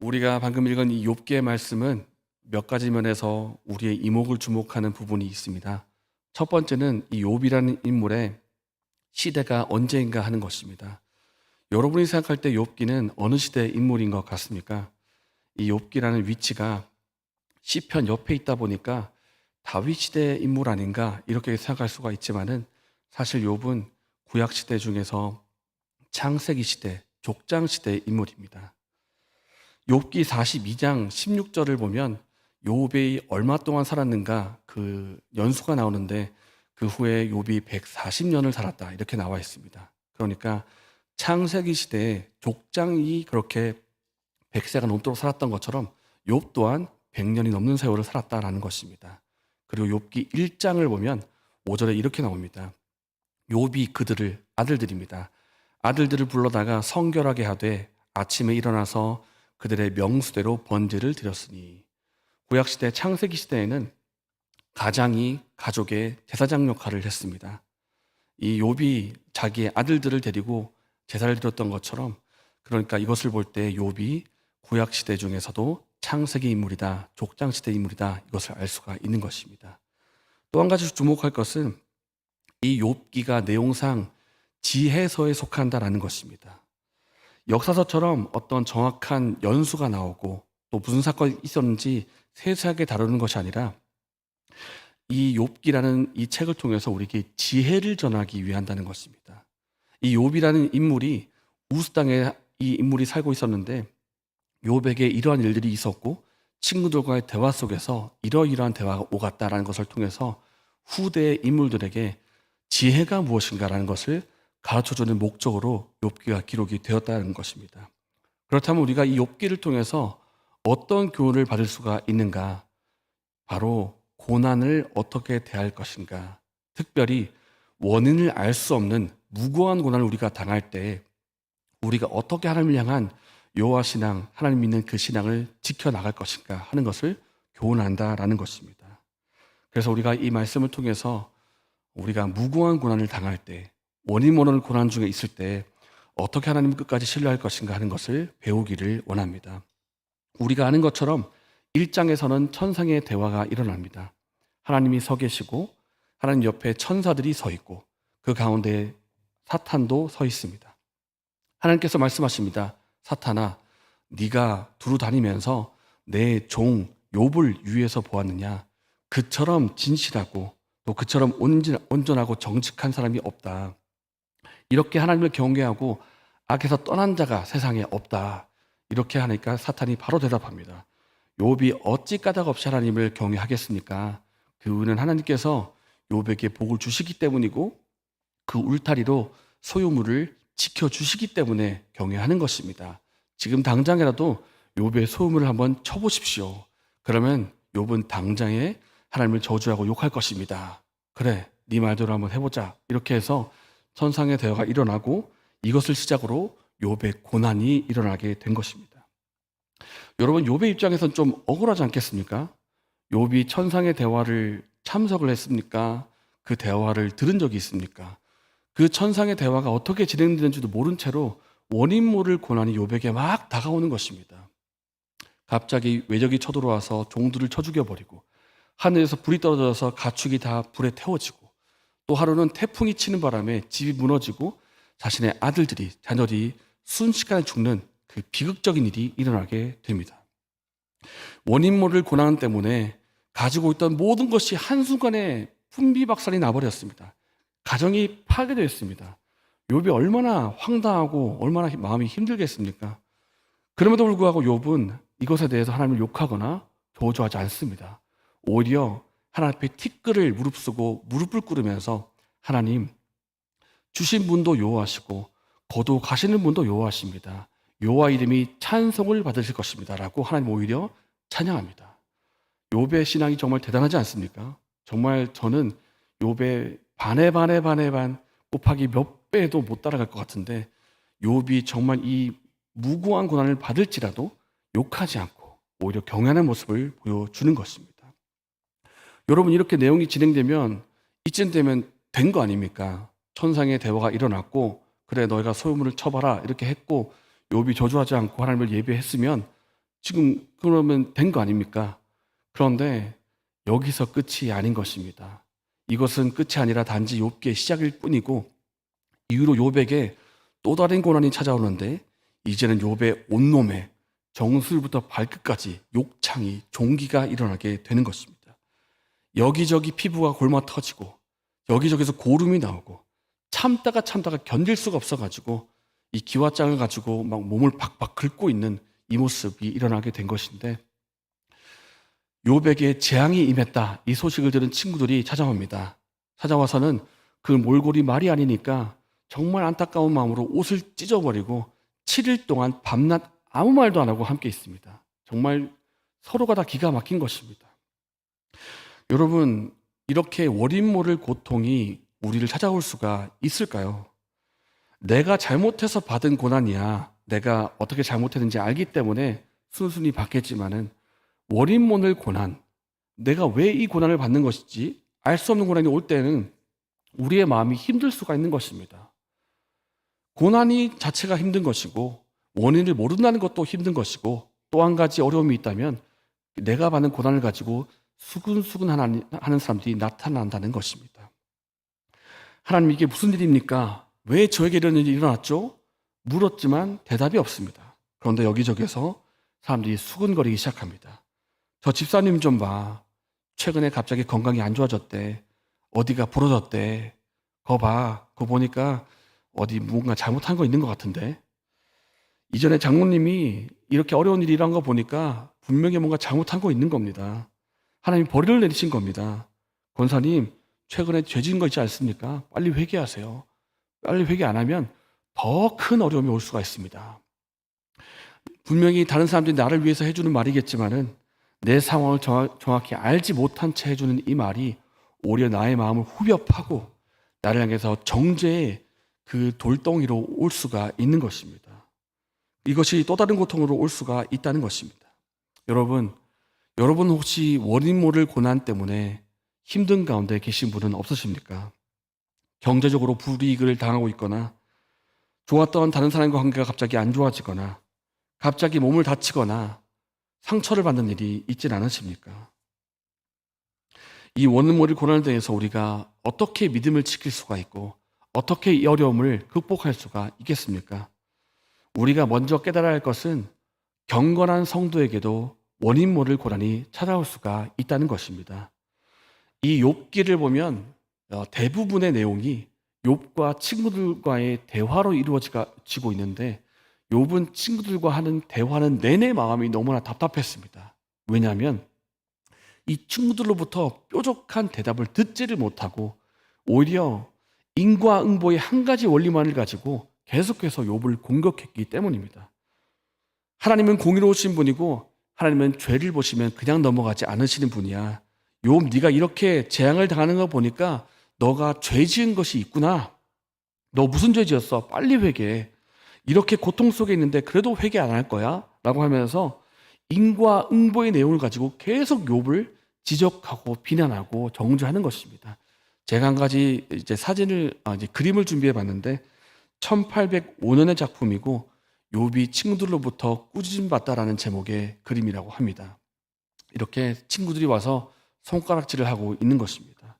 우리가 방금 읽은 이 욥기의 말씀은 몇 가지 면에서 우리의 이목을 주목하는 부분이 있습니다. 첫 번째는 이 욥이라는 인물의 시대가 언제인가 하는 것입니다. 여러분이 생각할 때 욥기는 어느 시대의 인물인 것 같습니까? 이 욥기라는 위치가 시편 옆에 있다 보니까 다윗 시대의 인물 아닌가 이렇게 생각할 수가 있지만은 사실 욥은 구약 시대 중에서 창세기 시대, 족장 시대의 인물입니다. 욥기 42장 16절을 보면 욥이 얼마 동안 살았는가 그 연수가 나오는데 그 후에 욥이 140년을 살았다 이렇게 나와 있습니다. 그러니까 창세기 시대에 족장이 그렇게 100세가 넘도록 살았던 것처럼 욥 또한 100년이 넘는 세월을 살았다라는 것입니다. 그리고 욥기 1장을 보면 5절에 이렇게 나옵니다. 욥이 그들을 아들들입니다. 아들들을 불러다가 성결하게 하되 아침에 일어나서 그들의 명수대로 번제를 드렸으니 구약 시대 창세기 시대에는 가장이 가족의 제사장 역할을 했습니다. 이 욥이 자기의 아들들을 데리고 제사를 드렸던 것처럼 그러니까 이것을 볼 때 욥이 구약 시대 중에서도 창세기 인물이다, 족장 시대 인물이다 이것을 알 수가 있는 것입니다. 또 한 가지 주목할 것은 이 욥기가 내용상 지혜서에 속한다라는 것입니다. 역사서처럼 어떤 정확한 연수가 나오고 또 무슨 사건이 있었는지 세세하게 다루는 것이 아니라 이 욥기라는 이 책을 통해서 우리에게 지혜를 전하기 위한다는 것입니다. 이 욥이라는 인물이 우스 땅에 이 인물이 살고 있었는데 욥에게 이러한 일들이 있었고 친구들과의 대화 속에서 이러이러한 대화가 오갔다라는 것을 통해서 후대의 인물들에게 지혜가 무엇인가라는 것을 가르쳐주는 목적으로 욥기가 기록이 되었다는 것입니다. 그렇다면 우리가 이 욥기를 통해서 어떤 교훈을 받을 수가 있는가? 바로 고난을 어떻게 대할 것인가? 특별히 원인을 알 수 없는 무고한 고난을 우리가 당할 때 우리가 어떻게 하나님을 향한 여호와 신앙, 하나님 믿는 그 신앙을 지켜 나갈 것인가 하는 것을 교훈한다라는 것입니다. 그래서 우리가 이 말씀을 통해서 우리가 무고한 고난을 당할 때 원인 모르는 고난 중에 있을 때 어떻게 하나님 끝까지 신뢰할 것인가 하는 것을 배우기를 원합니다. 우리가 아는 것처럼 1장에서는 천상의 대화가 일어납니다. 하나님이 서 계시고 하나님 옆에 천사들이 서 있고 그 가운데 사탄도 서 있습니다. 하나님께서 말씀하십니다. 사탄아, 네가 두루 다니면서 내 종 욥을 위에서 보았느냐? 그처럼 진실하고 또 그처럼 온전하고 정직한 사람이 없다. 이렇게 하나님을 경외하고 악에서 떠난 자가 세상에 없다. 이렇게 하니까 사탄이 바로 대답합니다. 욥이 어찌 까닭 없이 하나님을 경외하겠습니까? 그 은은 하나님께서 욥에게 복을 주시기 때문이고 그 울타리로 소유물을 지켜 주시기 때문에 경외하는 것입니다. 지금 당장이라도 욥의 소유물을 한번 쳐 보십시오. 그러면 욥은 당장에 하나님을 저주하고 욕할 것입니다. 그래, 네 말대로 한번 해보자. 이렇게 해서 선상의 대화가 일어나고 이것을 시작으로 욥의 고난이 일어나게 된 것입니다. 여러분 욥의 입장에선 좀 억울하지 않겠습니까? 욥이 천상의 대화를 참석을 했습니까? 그 대화를 들은 적이 있습니까? 그 천상의 대화가 어떻게 진행되는지도 모른 채로 원인 모를 고난이 욥에게 막 다가오는 것입니다. 갑자기 외적이 쳐들어와서 종들을 쳐 죽여버리고 하늘에서 불이 떨어져서 가축이 다 불에 태워지고 또 하루는 태풍이 치는 바람에 집이 무너지고 자신의 아들들이 자녀들이 순식간에 죽는 그 비극적인 일이 일어나게 됩니다. 원인 모를 고난 때문에 가지고 있던 모든 것이 한순간에 분비박산이 나버렸습니다. 가정이 파괴되었습니다. 욥이 얼마나 황당하고 얼마나 마음이 힘들겠습니까? 그럼에도 불구하고 욥은 이것에 대해서 하나님을 욕하거나 저주하지 않습니다. 오히려 하나님 앞에 티끌을 무릅쓰고 무릎을 꿇으면서 하나님 주신 분도 요하시고 거두 가시는 분도 요하십니다. 요와 이름이 찬송을 받으실 것입니다라고 하나님 오히려 찬양합니다. 욥의 신앙이 정말 대단하지 않습니까? 정말 저는 욥의 반에 반에 반에 반 곱하기 몇 배도 못 따라갈 것 같은데 욥이 정말 이 무고한 고난을 받을지라도 욕하지 않고 오히려 경외하는 모습을 보여주는 것입니다. 여러분 이렇게 내용이 진행되면 이쯤 되면 된 거 아닙니까? 천상의 대화가 일어났고 그래 너희가 소유물을 쳐봐라 이렇게 했고 욥이 저주하지 않고 하나님을 예배했으면 지금 그러면 된 거 아닙니까? 그런데 여기서 끝이 아닌 것입니다. 이것은 끝이 아니라 단지 욥기의 시작일 뿐이고 이후로 욥에게 또 다른 고난이 찾아오는데 이제는 욥의 온몸에 정수리부터 발끝까지 욕창이 종기가 일어나게 되는 것입니다. 여기저기 피부가 골마 터지고 여기저기서 고름이 나오고 참다가 참다가 견딜 수가 없어가지고 이 기와장을 가지고 막 몸을 박박 긁고 있는 이 모습이 일어나게 된 것인데 욥에게 재앙이 임했다 이 소식을 들은 친구들이 찾아옵니다. 찾아와서는 그 몰골이 말이 아니니까 정말 안타까운 마음으로 옷을 찢어버리고 7일 동안 밤낮 아무 말도 안 하고 함께 있습니다. 정말 서로가 다 기가 막힌 것입니다. 여러분, 이렇게 원인 모를 고통이 우리를 찾아올 수가 있을까요? 내가 잘못해서 받은 고난이야. 내가 어떻게 잘못했는지 알기 때문에 순순히 받겠지만은 원인 모를 고난, 내가 왜 이 고난을 받는 것인지 알 수 없는 고난이 올 때는 우리의 마음이 힘들 수가 있는 것입니다. 고난이 자체가 힘든 것이고 원인을 모른다는 것도 힘든 것이고 또 한 가지 어려움이 있다면 내가 받는 고난을 가지고 수근수근 하는 사람들이 나타난다는 것입니다. 하나님 이게 무슨 일입니까? 왜 저에게 이런 일이 일어났죠? 물었지만 대답이 없습니다. 그런데 여기저기서 사람들이 수근거리기 시작합니다. 저 집사님 좀 봐. 최근에 갑자기 건강이 안 좋아졌대. 어디가 부러졌대. 거 봐. 그거 보니까 어디 뭔가 잘못한 거 있는 것 같은데. 이전에 장모님이 이렇게 어려운 일이 일어난 거 보니까 분명히 뭔가 잘못한 거 있는 겁니다. 하나님 벌을 내리신 겁니다. 권사님, 최근에 죄 지은 거 있지 않습니까? 빨리 회개하세요. 빨리 회개 안 하면 더 큰 어려움이 올 수가 있습니다. 분명히 다른 사람들이 나를 위해서 해주는 말이겠지만은 내 상황을 정확- 정확히 알지 못한 채 해주는 이 말이 오히려 나의 마음을 후벼 파고 나를 향해서 정죄의 그 돌덩이로 올 수가 있는 것입니다. 이것이 또 다른 고통으로 올 수가 있다는 것입니다. 여러분, 여러분 혹시 원인 모를 고난 때문에 힘든 가운데 계신 분은 없으십니까? 경제적으로 불이익을 당하고 있거나 좋았던 다른 사람과 관계가 갑자기 안 좋아지거나 갑자기 몸을 다치거나 상처를 받는 일이 있진 않으십니까? 이 원인 모를 고난에 대해서 우리가 어떻게 믿음을 지킬 수가 있고 어떻게 이 어려움을 극복할 수가 있겠습니까? 우리가 먼저 깨달아야 할 것은 경건한 성도에게도 원인 모를 고난이 찾아올 수가 있다는 것입니다. 이 욥기를 보면 어, 대부분의 내용이 욥과 친구들과의 대화로 이루어지고 있는데 욥은 친구들과 하는 대화는 내내 마음이 너무나 답답했습니다. 왜냐하면 이 친구들로부터 뾰족한 대답을 듣지를 못하고 오히려 인과응보의 한 가지 원리만을 가지고 계속해서 욥을 공격했기 때문입니다. 하나님은 공의로우신 분이고 하나님은 죄를 보시면 그냥 넘어가지 않으시는 분이야. 욥 네가 이렇게 재앙을 당하는 거 보니까 너가 죄 지은 것이 있구나. 너 무슨 죄 지었어? 빨리 회개해. 이렇게 고통 속에 있는데 그래도 회개 안 할 거야? 라고 하면서 인과 응보의 내용을 가지고 계속 욥을 지적하고 비난하고 정죄하는 것입니다. 제가 한 가지 이제 사진을 아, 이제 그림을 준비해 봤는데 1805년의 작품이고 욥이 친구들로부터 꾸짖음 받다라는 제목의 그림이라고 합니다. 이렇게 친구들이 와서 손가락질을 하고 있는 것입니다.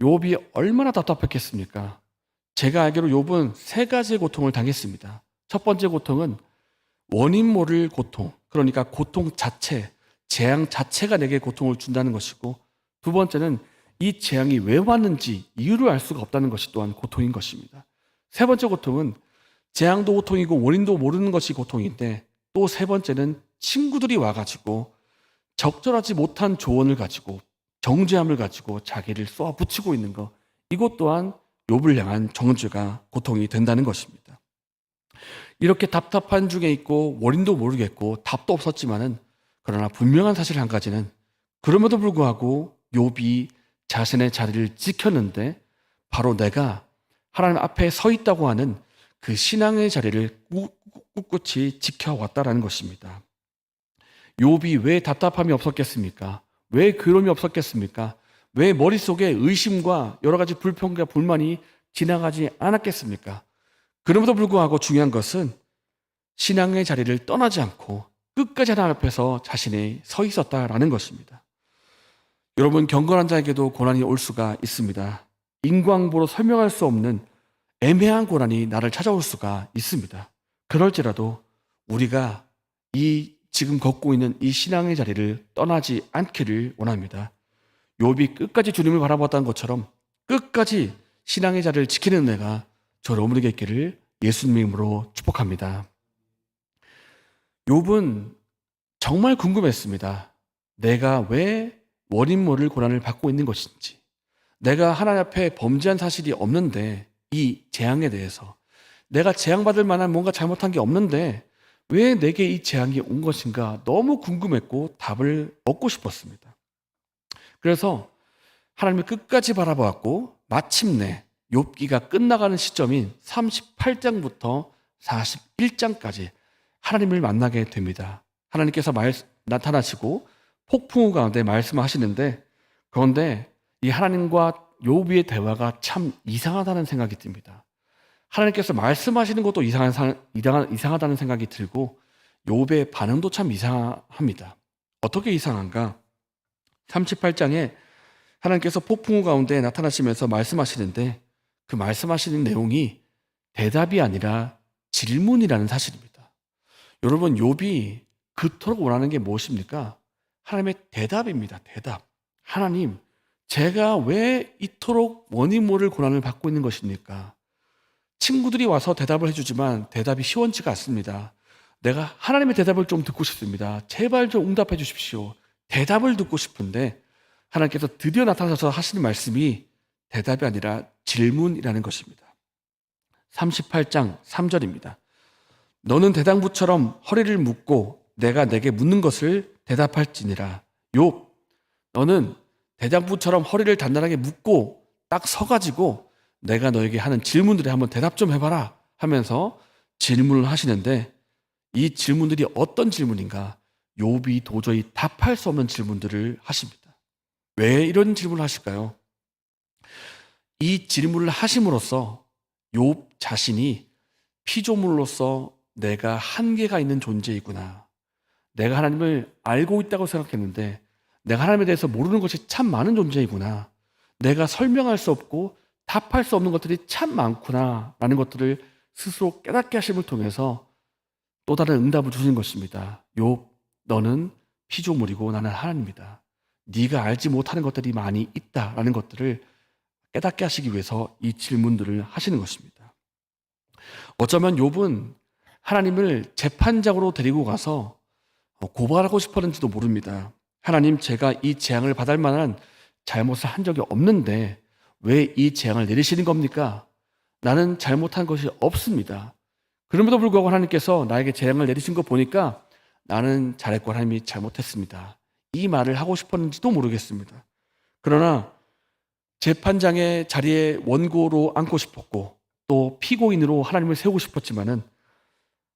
욥이 얼마나 답답했겠습니까? 제가 알기로 욥은 세 가지의 고통을 당했습니다. 첫 번째 고통은 원인 모를 고통, 그러니까 고통 자체, 재앙 자체가 내게 고통을 준다는 것이고 두 번째는 이 재앙이 왜 왔는지 이유를 알 수가 없다는 것이 또한 고통인 것입니다. 세 번째 고통은 재앙도 고통이고 원인도 모르는 것이 고통인데 또 세 번째는 친구들이 와가지고 적절하지 못한 조언을 가지고 정죄함을 가지고 자기를 쏘아 붙이고 있는 것 이것 또한 욥을 향한 정죄가 고통이 된다는 것입니다. 이렇게 답답한 중에 있고 원인도 모르겠고 답도 없었지만은 그러나 분명한 사실 한 가지는 그럼에도 불구하고 욥이 자신의 자리를 지켰는데 바로 내가 하나님 앞에 서 있다고 하는 그 신앙의 자리를 꿋꿋이 지켜왔다라는 것입니다. 욥이 왜 답답함이 없었겠습니까? 왜 괴로움이 없었겠습니까? 왜 머릿속에 의심과 여러 가지 불평과 불만이 지나가지 않았겠습니까? 그럼에도 불구하고 중요한 것은 신앙의 자리를 떠나지 않고 끝까지 하나님 앞에서 자신이 서 있었다라는 것입니다. 여러분 경건한 자에게도 고난이 올 수가 있습니다. 인광보로 설명할 수 없는 애매한 고난이 나를 찾아올 수가 있습니다. 그럴지라도 우리가 이 지금 걷고 있는 이 신앙의 자리를 떠나지 않기를 원합니다. 욥이 끝까지 주님을 바라봤다는 것처럼 끝까지 신앙의 자리를 지키는 내가 저 여러분에게 있기를 예수님 이름으로 축복합니다. 욥은 정말 궁금했습니다. 내가 왜 원인 모를 고난을 받고 있는 것인지, 내가 하나님 앞에 범죄한 사실이 없는데 이 재앙에 대해서 내가 재앙받을 만한 뭔가 잘못한 게 없는데 왜 내게 이 재앙이 온 것인가 너무 궁금했고 답을 얻고 싶었습니다. 그래서 하나님을 끝까지 바라보았고 마침내 욥기가 끝나가는 시점인 38장부터 41장까지 하나님을 만나게 됩니다. 하나님께서 말, 나타나시고 폭풍우 가운데 말씀하시는데 그런데 이 하나님과 욥의 대화가 참 이상하다는 생각이 듭니다. 하나님께서 말씀하시는 것도 이상한, 이상하다는 생각이 들고 욥의 반응도 참 이상합니다. 어떻게 이상한가? 38장에 하나님께서 폭풍우 가운데 나타나시면서 말씀하시는데 그 말씀하시는 내용이 대답이 아니라 질문이라는 사실입니다. 여러분 욥이 그토록 원하는 게 무엇입니까? 하나님의 대답입니다. 대답. 하나님, 제가 왜 이토록 원인 모를 고난을 받고 있는 것입니까? 친구들이 와서 대답을 해주지만 대답이 시원치가 않습니다. 내가 하나님의 대답을 좀 듣고 싶습니다. 제발 좀 응답해 주십시오. 대답을 듣고 싶은데 하나님께서 드디어 나타나서 하시는 말씀이 대답이 아니라 질문이라는 것입니다. 38장 3절입니다. 너는 대당부처럼 허리를 묶고 내가 내게 묻는 것을 대답할지니라. 욥, 너는 대장부처럼 허리를 단단하게 묶고 딱 서가지고 내가 너에게 하는 질문들에 한번 대답 좀 해봐라 하면서 질문을 하시는데 이 질문들이 어떤 질문인가? 욥이 도저히 답할 수 없는 질문들을 하십니다. 왜 이런 질문을 하실까요? 이 질문을 하심으로써 욥 자신이 피조물로서 내가 한계가 있는 존재이구나. 내가 하나님을 알고 있다고 생각했는데 내가 하나님에 대해서 모르는 것이 참 많은 존재이구나. 내가 설명할 수 없고 답할 수 없는 것들이 참 많구나. 라는 것들을 스스로 깨닫게 하심을 통해서 또 다른 응답을 주신 것입니다. 욥, 너는 피조물이고 나는 하나님이다. 네가 알지 못하는 것들이 많이 있다라는 것들을 깨닫게 하시기 위해서 이 질문들을 하시는 것입니다. 어쩌면 욥은 하나님을 재판장으로 데리고 가서 고발하고 싶었는지도 모릅니다. 하나님, 제가 이 재앙을 받을 만한 잘못을 한 적이 없는데 왜 이 재앙을 내리시는 겁니까? 나는 잘못한 것이 없습니다. 그럼에도 불구하고 하나님께서 나에게 재앙을 내리신 거 보니까 나는 잘했고 하나님이 잘못했습니다. 이 말을 하고 싶었는지도 모르겠습니다. 그러나 재판장의 자리에 원고로 앉고 싶었고 또 피고인으로 하나님을 세우고 싶었지만은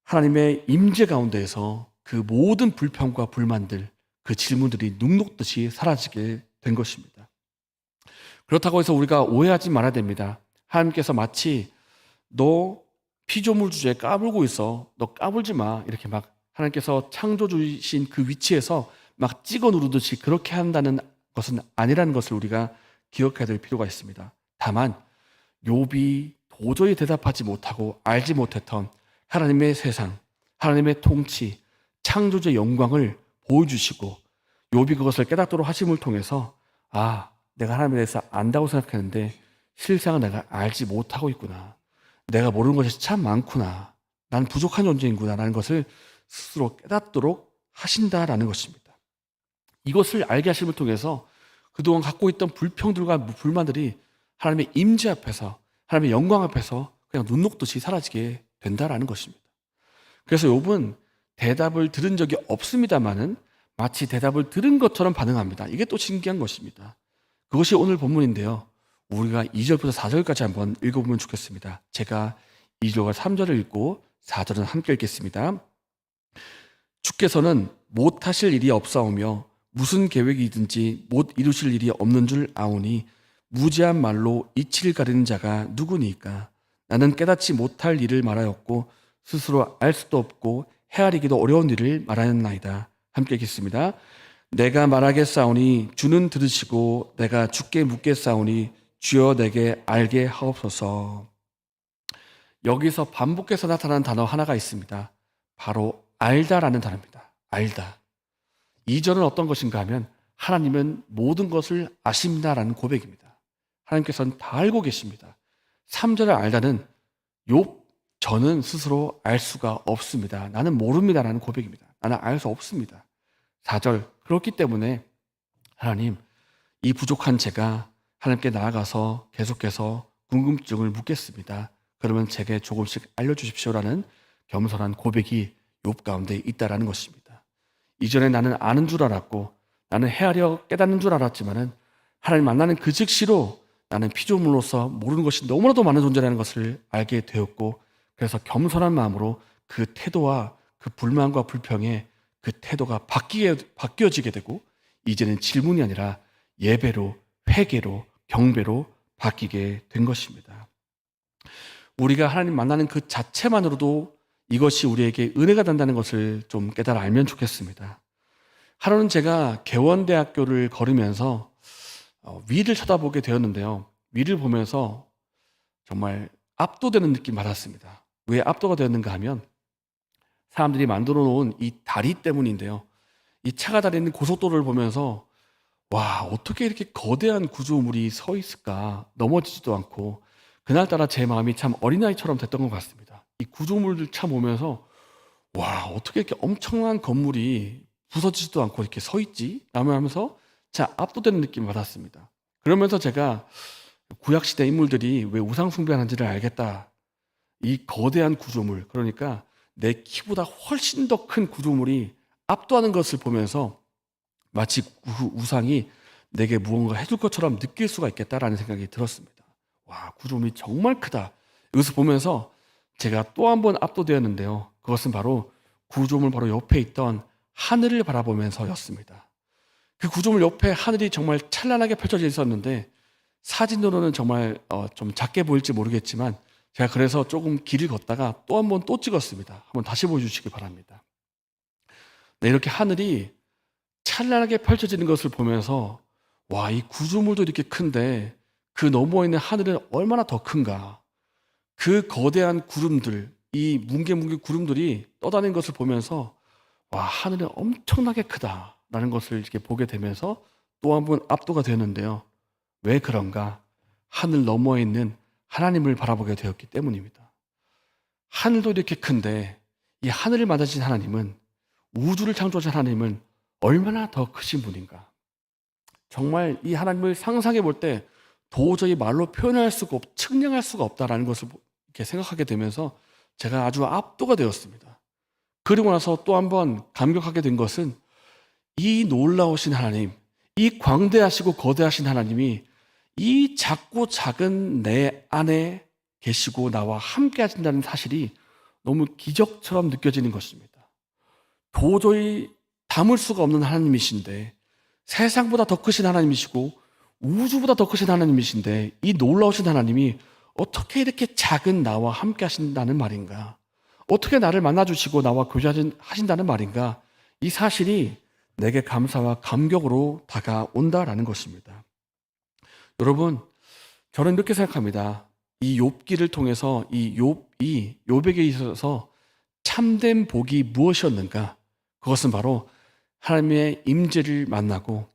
하나님의 임재 가운데에서 그 모든 불평과 불만들 그 질문들이 눅 녹듯이 사라지게 된 것입니다. 그렇다고 해서 우리가 오해하지 말아야 됩니다. 하나님께서 마치 너 피조물 주제에 까불고 있어. 너 까불지 마. 이렇게 막 하나님께서 창조주신 그 위치에서 막 찍어 누르듯이 그렇게 한다는 것은 아니라는 것을 우리가 기억해야 될 필요가 있습니다. 다만 욥이 도저히 대답하지 못하고 알지 못했던 하나님의 세상, 하나님의 통치, 창조주의 영광을 보여주시고 욥이 그것을 깨닫도록 하심을 통해서 아 내가 하나님에 대해서 안다고 생각했는데 실상은 내가 알지 못하고 있구나. 내가 모르는 것이 참 많구나. 난 부족한 존재인구나. 라는 것을 스스로 깨닫도록 하신다라는 것입니다. 이것을 알게 하심을 통해서 그동안 갖고 있던 불평들과 불만들이 하나님의 임재 앞에서 하나님의 영광 앞에서 그냥 눈 녹듯이 사라지게 된다라는 것입니다. 그래서 욥은 대답을 들은 적이 없습니다만은 마치 대답을 들은 것처럼 반응합니다. 이게 또 신기한 것입니다. 그것이 오늘 본문인데요. 우리가 2절부터 4절까지 한번 읽어보면 좋겠습니다. 제가 2절과 3절을 읽고 4절은 함께 읽겠습니다. 주께서는 못하실 일이 없사오며 무슨 계획이든지 못 이루실 일이 없는 줄 아오니 무지한 말로 이치를 가리는 자가 누구니까 나는 깨닫지 못할 일을 말하였고 스스로 알 수도 없고 헤아리기도 어려운 일을 말하였나이다. 함께 읽겠습니다. 내가 말하겠사오니 주는 들으시고 내가 주께 묻겠사오니 주여 내게 알게 하옵소서. 여기서 반복해서 나타나는 단어 하나가 있습니다. 바로 알다라는 단어입니다. 알다. 이절은 어떤 것인가 하면 하나님은 모든 것을 아십니다라는 고백입니다. 하나님께서는 다 알고 계십니다. 3절을 알다는 욥 저는 스스로 알 수가 없습니다. 나는 모릅니다라는 고백입니다. 나는 알 수 없습니다. 4절 그렇기 때문에 하나님 이 부족한 제가 하나님께 나아가서 계속해서 궁금증을 묻겠습니다. 그러면 제게 조금씩 알려주십시오라는 겸손한 고백이 욥 가운데 있다라는 것입니다. 이전에 나는 아는 줄 알았고 나는 헤아려 깨닫는 줄 알았지만은 하나님 만나는 그 즉시로 나는 피조물로서 모르는 것이 너무나도 많은 존재라는 것을 알게 되었고 그래서 겸손한 마음으로 그 태도와 그 불만과 불평에 그 태도가 바뀌게, 바뀌어지게 되고 이제는 질문이 아니라 예배로 회개로 경배로 바뀌게 된 것입니다. 우리가 하나님 만나는 그 자체만으로도 이것이 우리에게 은혜가 된다는 것을 좀 깨달아 알면 좋겠습니다. 하루는 제가 개원대학교를 걸으면서 어, 위를 쳐다보게 되었는데요. 위를 보면서 정말 압도되는 느낌 받았습니다. 왜 압도가 되었는가 하면 사람들이 만들어 놓은 이 다리 때문인데요. 이 차가 다니는 고속도로를 보면서 와, 어떻게 이렇게 거대한 구조물이 서 있을까? 넘어지지도 않고 그날따라 제 마음이 참 어린아이처럼 됐던 것 같습니다. 이 구조물들 참 오면서 와, 어떻게 이렇게 엄청난 건물이 부서지지도 않고 이렇게 서 있지? 라며 하면서 자, 압도되는 느낌 받았습니다. 그러면서 제가 구약시대 인물들이 왜 우상숭배하는지를 알겠다. 이 거대한 구조물, 그러니까 내 키보다 훨씬 더 큰 구조물이 압도하는 것을 보면서 마치 그 우상이 내게 무언가 해줄 것처럼 느낄 수가 있겠다라는 생각이 들었습니다. 와, 구조물이 정말 크다. 이것을 보면서 제가 또 한 번 압도되었는데요. 그것은 바로 구조물 바로 옆에 있던 하늘을 바라보면서였습니다. 그 구조물 옆에 하늘이 정말 찬란하게 펼쳐져 있었는데 사진으로는 정말 어, 좀 작게 보일지 모르겠지만 제가 그래서 조금 길을 걷다가 또 한 번 또 찍었습니다. 한번 다시 보여주시기 바랍니다. 네, 이렇게 하늘이 찬란하게 펼쳐지는 것을 보면서 와, 이 구조물도 이렇게 큰데 그 너머에 있는 하늘은 얼마나 더 큰가. 그 거대한 구름들, 이 뭉게뭉게 구름들이 떠다니는 것을 보면서 와, 하늘은 엄청나게 크다라는 것을 이렇게 보게 되면서 또 한 번 압도가 되는데요. 왜 그런가? 하늘 너머에 있는 하나님을 바라보게 되었기 때문입니다. 하늘도 이렇게 큰데 이 하늘을 만드신 하나님은 우주를 창조하신 하나님은 얼마나 더 크신 분인가? 정말 이 하나님을 상상해 볼 때 도저히 말로 표현할 수가 없, 측량할 수가 없다라는 것을 이렇게 생각하게 되면서 제가 아주 압도가 되었습니다. 그리고 나서 또 한 번 감격하게 된 것은 이 놀라우신 하나님, 이 광대하시고 거대하신 하나님이 이 작고 작은 내 안에 계시고 나와 함께 하신다는 사실이 너무 기적처럼 느껴지는 것입니다. 도저히 담을 수가 없는 하나님이신데 세상보다 더 크신 하나님이시고 우주보다 더 크신 하나님이신데 이 놀라우신 하나님이 어떻게 이렇게 작은 나와 함께 하신다는 말인가? 어떻게 나를 만나주시고 나와 교제하신다는 말인가? 이 사실이 내게 감사와 감격으로 다가온다라는 것입니다. 여러분, 저는 이렇게 생각합니다. 이 욥기를 통해서 이 욥이 욥에게 있어서 참된 복이 무엇이었는가? 그것은 바로 하나님의 임재를 만나고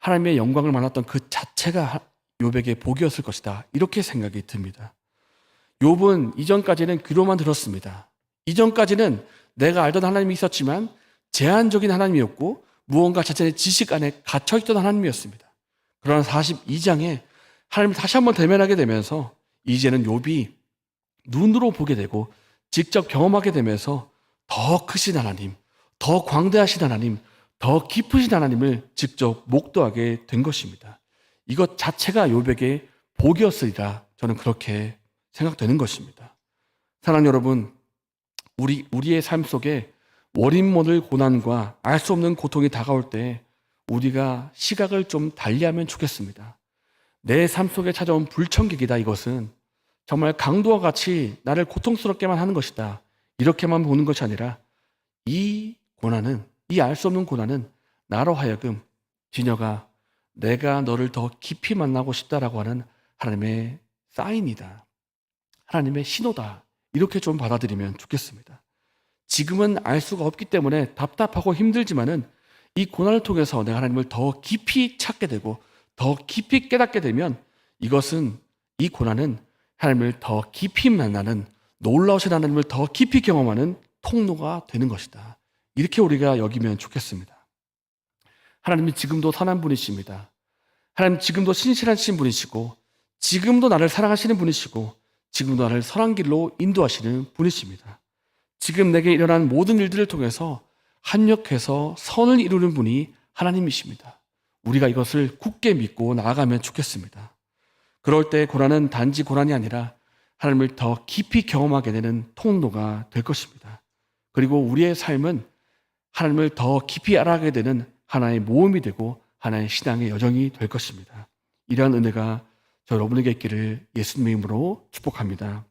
하나님의 영광을 만났던 그 자체가 욥에게 복이었을 것이다. 이렇게 생각이 듭니다. 욥은 이전까지는 귀로만 들었습니다. 이전까지는 내가 알던 하나님이 있었지만 제한적인 하나님이었고 무언가 자신의 지식 안에 갇혀 있던 하나님이었습니다. 그러나 42장에 하나님을 다시 한번 대면하게 되면서 이제는 욥이 눈으로 보게 되고 직접 경험하게 되면서 더 크신 하나님, 더 광대하신 하나님, 더 깊으신 하나님을 직접 목도하게 된 것입니다. 이것 자체가 욥에게 복이었으리라 저는 그렇게 생각되는 것입니다. 사랑 여러분, 우리 우리의 삶 속에 원인 모를 고난과 알 수 없는 고통이 다가올 때 우리가 시각을 좀 달리하면 좋겠습니다. 내 삶 속에 찾아온 불청객이다 이것은 정말 강도와 같이 나를 고통스럽게만 하는 것이다. 이렇게만 보는 것이 아니라 이 고난은 이 알 수 없는 고난은 나로 하여금 진여가 내가 너를 더 깊이 만나고 싶다라고 하는 하나님의 사인이다. 하나님의 신호다. 이렇게 좀 받아들이면 좋겠습니다. 지금은 알 수가 없기 때문에 답답하고 힘들지만은 이 고난을 통해서 내가 하나님을 더 깊이 찾게 되고 더 깊이 깨닫게 되면 이것은 이 고난은 하나님을 더 깊이 만나는 놀라우신 하나님을 더 깊이 경험하는 통로가 되는 것이다. 이렇게 우리가 여기면 좋겠습니다. 하나님이 지금도 선한 분이십니다. 하나님 지금도 신실하신 분이시고 지금도 나를 사랑하시는 분이시고 지금도 나를 선한 길로 인도하시는 분이십니다. 지금 내게 일어난 모든 일들을 통해서 합력해서 선을 이루는 분이 하나님이십니다. 우리가 이것을 굳게 믿고 나아가면 좋겠습니다. 그럴 때 고난은 단지 고난이 아니라 하나님을 더 깊이 경험하게 되는 통로가 될 것입니다. 그리고 우리의 삶은 하나님을 더 깊이 알아가게 되는 하나의 모험이 되고 하나의 신앙의 여정이 될 것입니다. 이러한 은혜가 저 여러분에게 있기를 예수님의 이름으로 축복합니다.